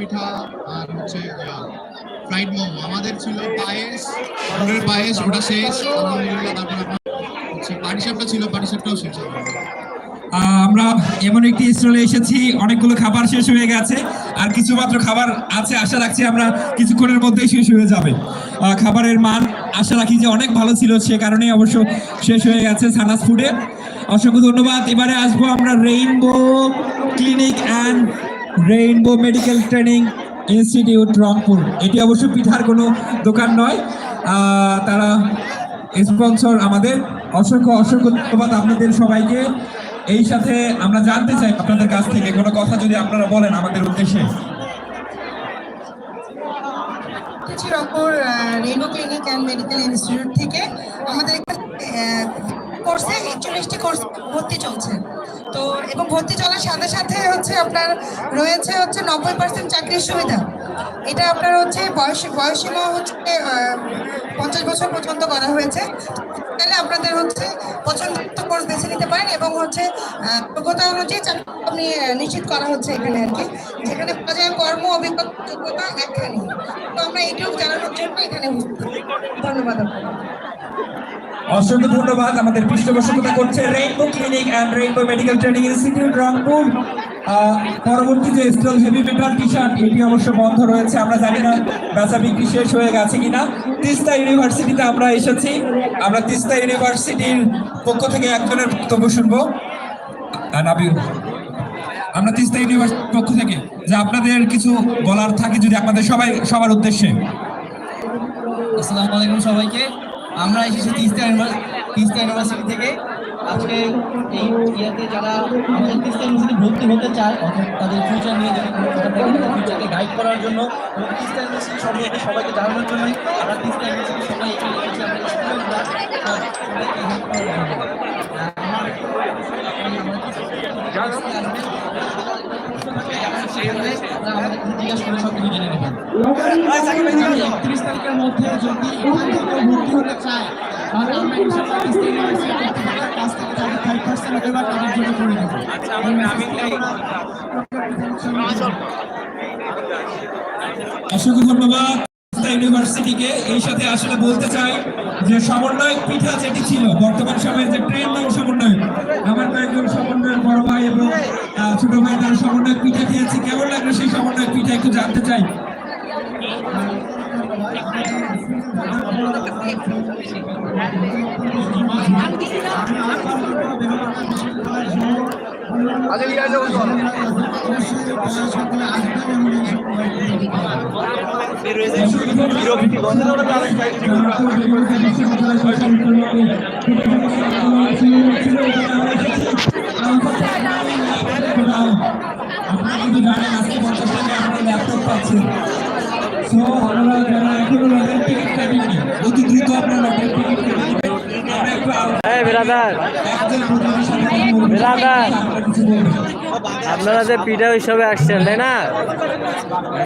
পিঠা আর হচ্ছে ফ্রাইড মোমো। আমাদের ছিল পায়েস পায়েস, ওটা শেষ, আলহামদুলিল্লাহ, তারপর হচ্ছে পাটিসাপটা ছিল পাটিসাপটাও শেষ আমরা এমন একটি স্টলে এসেছি, অনেকগুলো খাবার শেষ হয়ে গেছে, আর কিছু মাত্র খাবার আছে, আশা রাখছি আমরা কিছুক্ষণের মধ্যেই শেষ হয়ে যাবে। খাবারের মান আশা রাখি যে অনেক ভালো ছিল, সে কারণে অবশ্য শেষ হয়ে গেছে সানাস ফুডে। অসংখ্য ধন্যবাদ। এবারে আসব আমরা rainbow clinic and rainbow medical training institute Rangpur এটি অবশ্য পিঠার কোনো দোকান নয়। তারা স্পন্সর আমাদের। অসংখ্য অসংখ্য ধন্যবাদ আপনাদের সবাইকে। এই সাথে আমরা জানতে চাই আপনাদের কাছ থেকে, কোনো কথা যদি আপনারা বলেন আমাদের উদ্দেশ্যে। Rangpur rainbow clinic and medical institute থেকে আমাদের কোর্সে একচল্লিশটি কোর্স ভর্তি চলছে। তো, এবং ভর্তি চলার সাথে সাথে হচ্ছে আপনার রয়েছে হচ্ছে নব্বই পার্সেন্ট চাকরির সুবিধা। এটা আপনার হচ্ছে বয়স বয়সীমা হচ্ছে পঞ্চাশ বছর পর্যন্ত করা হয়েছে। তাহলে আপনাদের হচ্ছে পছন্দ কোর্স বেছে নিতে পারেন এবং হচ্ছে যোগ্যতা অনুযায়ী আপনি নিশ্চিত করা হচ্ছে এখানে আর কি। যেখানে পাওয়া যায় কর্ম, অভিজ্ঞতা যোগ্যতা একখানি। তো আমরা এইটুকু জানানোর জন্য এখানে ধন্যবাদ আপনাকে। অসংখ্য ধন্যবাদ। আমাদের পৃষ্ঠপোষকতা করছে rainbow clinic and rainbow medical training institute Rangpur. পরবর্তী যে stall heavy metal T shirt এটি অবশ্য বন্ধ রয়েছে। আমরা জানি না বেচা বিক্রি শেষ হয়ে গেছে কিনা। তিস্তা ইউনিভার্সিটিতে আমরা এসেছি। আমরা তিস্তা ইউনিভার্সিটির পক্ষ থেকে একজনের বক্তব্য শুনব। নাবিল আমরা তিস্তা ইউনিভার্সিটির পক্ষ থেকে যে আপনাদের কিছু বলার থাকে যদি আপনাদের সবাই, সবার উদ্দেশ্যে। আসসালামু আলাইকুম সবাইকে। আমরা এসেছি তিস্তা তিস্তা ইউনিভার্সিটি থেকে। আজকে এই ইয়াতে যারা আমাদের তিস্তা ইউনিভার্সিটি ভর্তি হতে চায়, অর্থাৎ তাদের ফিউচার নিয়ে যদি কোনো থাকে তাদের ফিউচারকে গাইড করার জন্য, এবং তিস্তা ইউনিভার্সিটি সম্পর্কে সবাইকে জানানোর জন্যই আমরা তিস্তা ইউনিভার্সিটি সবাই এখানে এসেছি। আমরা স্টুডেন্টরা সবাইকে হেল্প করার জন্য আমার আপনারা আমাদের জিজ্ঞাসা করে সব কিছু জেনে নেবেন। একত্রিশ তারিখের মধ্যে যদি ভর্তি হতে চায় তাহলে আমরা ইনশাআল্লাহ তিস্তা ইউনিভার্সিটি কর্তৃপক্ষের কাছ থেকে যাদের ফাইভ পার্সেন্ট দেওয়ার তাদের জন্য করে দেবো অসংখ্য ধন্যবাদ। ইউনিভার্সিটিকে এই সাথে আসলে বলতে চাই যে সমন্বয় পিঠা যেটি ছিল বর্তমান সময়ে যে ট্রেন্ড সমন্বয় আমার কয়েকজন সমন্বয়ের বড় ভাই এবং ছোট ভাই তারা সমন্বয় পিঠা খেয়েছে। কেমন লাগল সেই সমন্বয় পিঠা? একটু জানতে চাই আপনারা কিন্তু জানেন আজকে পঞ্চাশ টাকা আপনারা ল্যাপটপ পাচ্ছেন সো আপনারা যারা এখনও লটারি টিকিট কাটেননি অতি দ্রুত আপনারা লটারি টিকিট কেটে নেবেন। আমরা একটু ব্রাদার। ব্রাদার। আপনারা যে পিঠা উৎসবে আসছেন তাই না?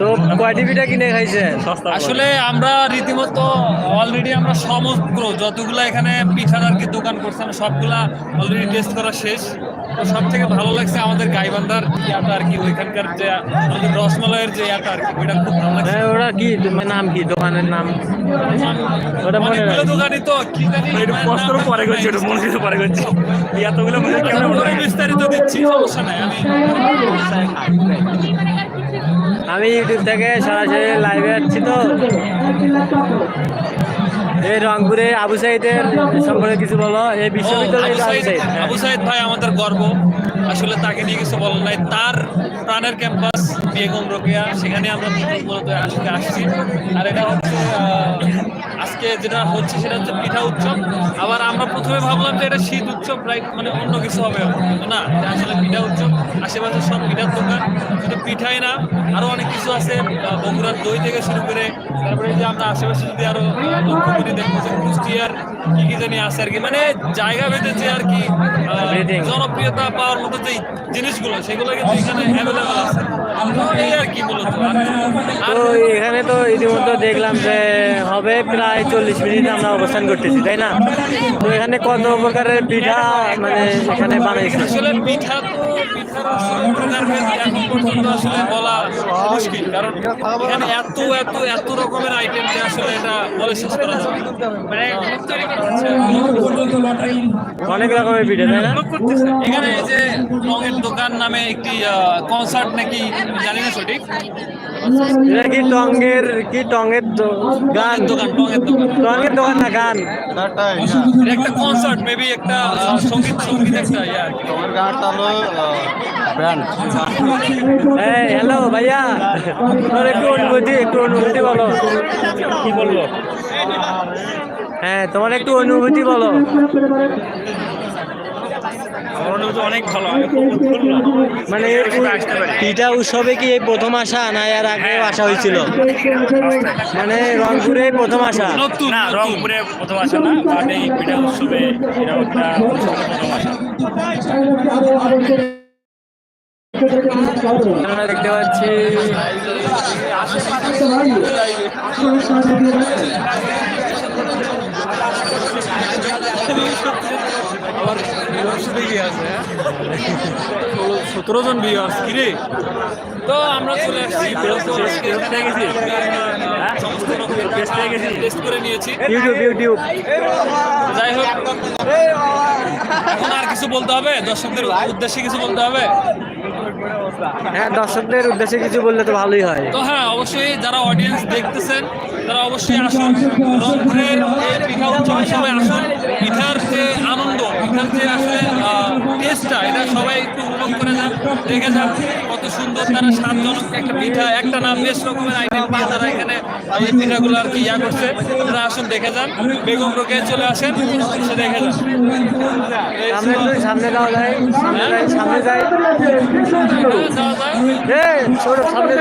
তো কয়টি পিঠা কিনে খাইছেন? আসলে আমরা রীতিমতো অলরেডি আমরা সমগ্র যতগুলা এখানে পিঠার আর কি দোকান করছেন সবগুলা অলরেডি টেস্ট করা শেষ। তো সব থেকে ভালো লাগছে আমাদের গাইবান্ধার ইয়াটা আর কি ওইখানকার যে আমাদের রসমলাইয়ের যে ইয়াটা আর কি ওইটা খুব ভালো লাগছে। হ্যাঁ ওরা কি তোমার নাম কি? দোকানের নাম? ওটা মনে দোকানই তো কি জানি কষ্টর পরে করছি ওটা মনে কিছু পরে করছি। এতগুলো ওই বিস্তারিত দিচ্ছি সমস্যা নাই আমি আমি ইউটিউব থেকে সরাসরি লাইভে আসছি তো। এই রংপুরে আবু সাইদের সম্পর্কে কিছু বলো এই বিশ্ববিদ্যালয় আবু সাইদ হ্যাঁ। ভাই আমাদের গর্ব। আসলে তাকে নিয়ে কিছু বলার নাই। তার প্রাণের ক্যাম্পাস বেগম রোকেয়া সেখানে আমরা মূলত আসলে আসছি। আর এটা হচ্ছে আজকে যেটা হচ্ছে সেটা হচ্ছে পিঠা উৎসব। আবার আমরা প্রথমে ভাবলাম যে এটা শীত উৎসব রাইট মানে অন্য কিছু হবে না আসলে পিঠা উৎসব। আশেপাশে সব পিঠার দোকান শুধু পিঠাই না আরও অনেক কিছু আছে বগুড়ার দই থেকে শুরু করে তারপরে যে আমরা আশেপাশে যদি আরও আহ, লক্ষ্য করি দেখব যে কুষ্টিয়ার কি কি জানি আছে আর কি। মানে জায়গা ভেদে যে আর কি জনপ্রিয়তা পাওয়ার মতো যে জিনিসগুলো সেগুলো কিন্তু এখানে অ্যাভেলেবল আছে। তো এখানে তো ইতিমধ্যে দেখলাম যে হবে প্রায় চল্লিশ মিনিট আমরা অবস্থান করতেছি তাই না? তো এখানে কত প্রকারের পিঠা মানে এখানে বানাইছে? আসলে পিঠা তো আসলে প্রকারভেদ এখন পর্যন্ত আসলে বলা মুশকিল কারণ এখানে এত এত এত রকমের আইটেম যে আসলে এটা বলে শেষ করা যাবে মানে অনেক রকমের পিঠা তাই না? এখানে এই যে রঙের দোকান নামে একটি কনসার্ট নাকি জানি না সঠিক। এটা কি টঙ্গের কি টঙ্গের গান? দোকান টঙের দোকান। টঙ্গের দোকান না গান? এটা একটা কনসার্ট মেবি একটা সংগীত সংগীত একটা ইয়ে আর কি। এই হ্যালো ভাইয়া। তোর একটু অনুভূতি একটু অনুভূতি বলো। কি বলব? হ্যাঁ তোমার একটু অনুভূতি বলো। আমার অনুভূতি অনেক ভালো আমি খুব মানে পিঠা উৎসবে কি এই প্রথম আসা না এর আগে আসা হয়েছিল? মানে রংপুরে প্রথম আসা? না রংপুরে প্রথম আসা না বাট এই পিঠা উৎসবে এরকম একটা প্রথম আসা। আমরা দেখতে পাচ্ছি দেখি আছে সতেরো জন ভিউয়ার্স কি রে? তো আমরা চলে আসছি। টেস্ট করে নিয়েছি। ইউটিউব ইউটিউব যাই হোক এখন আর কিছু বলতে হবে? দর্শকদের উদ্দেশ্যে কিছু বলতে হবে? হ্যাঁ দর্শকদের উদ্দেশ্যে কিছু বললে তো ভালোই হয়। তো হ্যাঁ অবশ্যই যারা অডিয়েন্স দেখতেছেন তারা অবশ্যই আসুন। রংপুরের পিঠা উৎসব সবাই আসুন। টেস্টটা এটা সবাই একটু উপভোগ করে যান দেখে যান কত সুন্দর তারা সাতজনক একটা পিঠা, একটা নাম বেশ রকমের আইটেম দিয়ে তারা এখানে, এই পিঠাগুলো আর কি ইয়া করছে। আপনারা আসুন, দেখে যান। বেগম রোকে চলে আসেন দেখে যান। সামনে সামনে যায় সামনে যায়। সামনে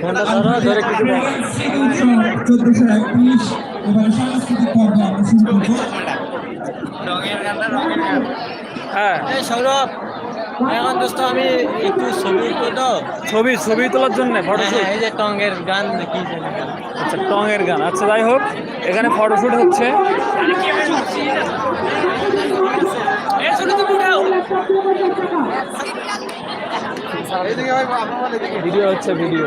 ফোনটা ধরো চোদ্দশো হ্যাঁ। সৌরভ এখন দোস্ত আমি একটু ছবি তো। ছবি ছবি তোলার জন্য ফটো হ্যাঁ, এই যে টঙ্গের গান কি আচ্ছা টং এর গান। আচ্ছা যাই হোক এখানে ফটোশুট হচ্ছে। ভিডিও হচ্ছে ভিডিও।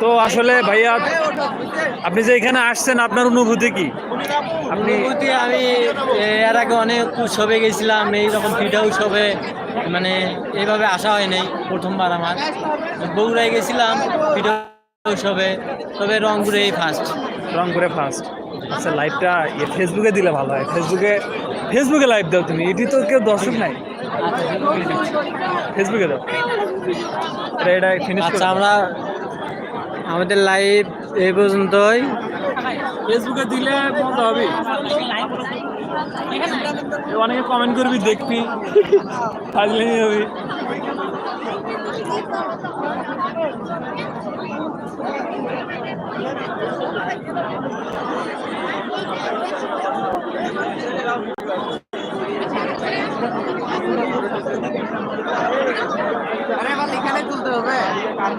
তো আসলে ভাইয়া আপনি যে এখানে আসছেন আপনার অনুভূতি কি? আপনি অনুভূতি আমি এর আগে অনেক উৎসবে গেছিলাম এইরকম পিঠা উৎসবে মানে এইভাবে আসা হয় নাই প্রথমবার আমার। বগুড়ায় গেছিলাম পিঠা উৎসবে তবে রংপুরে এই ফার্স্ট রংপুরে ফার্স্ট আচ্ছা লাইভটা ফেসবুকে দিলে ভালো হয়। ফেসবুকে ফেসবুকে লাইভ দাও তুমি। এটি তো কেউ দর্শক নাই। ফেসবুকে দাও। এটা এটা ফিনিশ আচ্ছা আমরা আমাদের লাইভ এই পর্যন্তই। ফেসবুকে দিলে মতো হবে। অনেকে কমেন্ট করবি, দেখবি। ফাজলেমি হবে এ আবির কই চলের গান বেলুড়া বিশ্ববিদ্যালয় তথা রংপুরে কিন্তু অনেক বিস্তৃত অবদান রাখছে ইতিমধ্যে কয়েকটি বড় বড় সাধারণ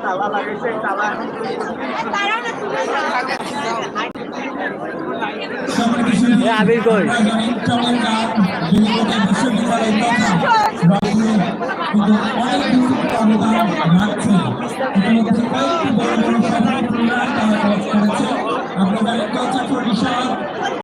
ক্রীড়া তারা কাজ করেছে আমরা জানি কালচার পরিষদ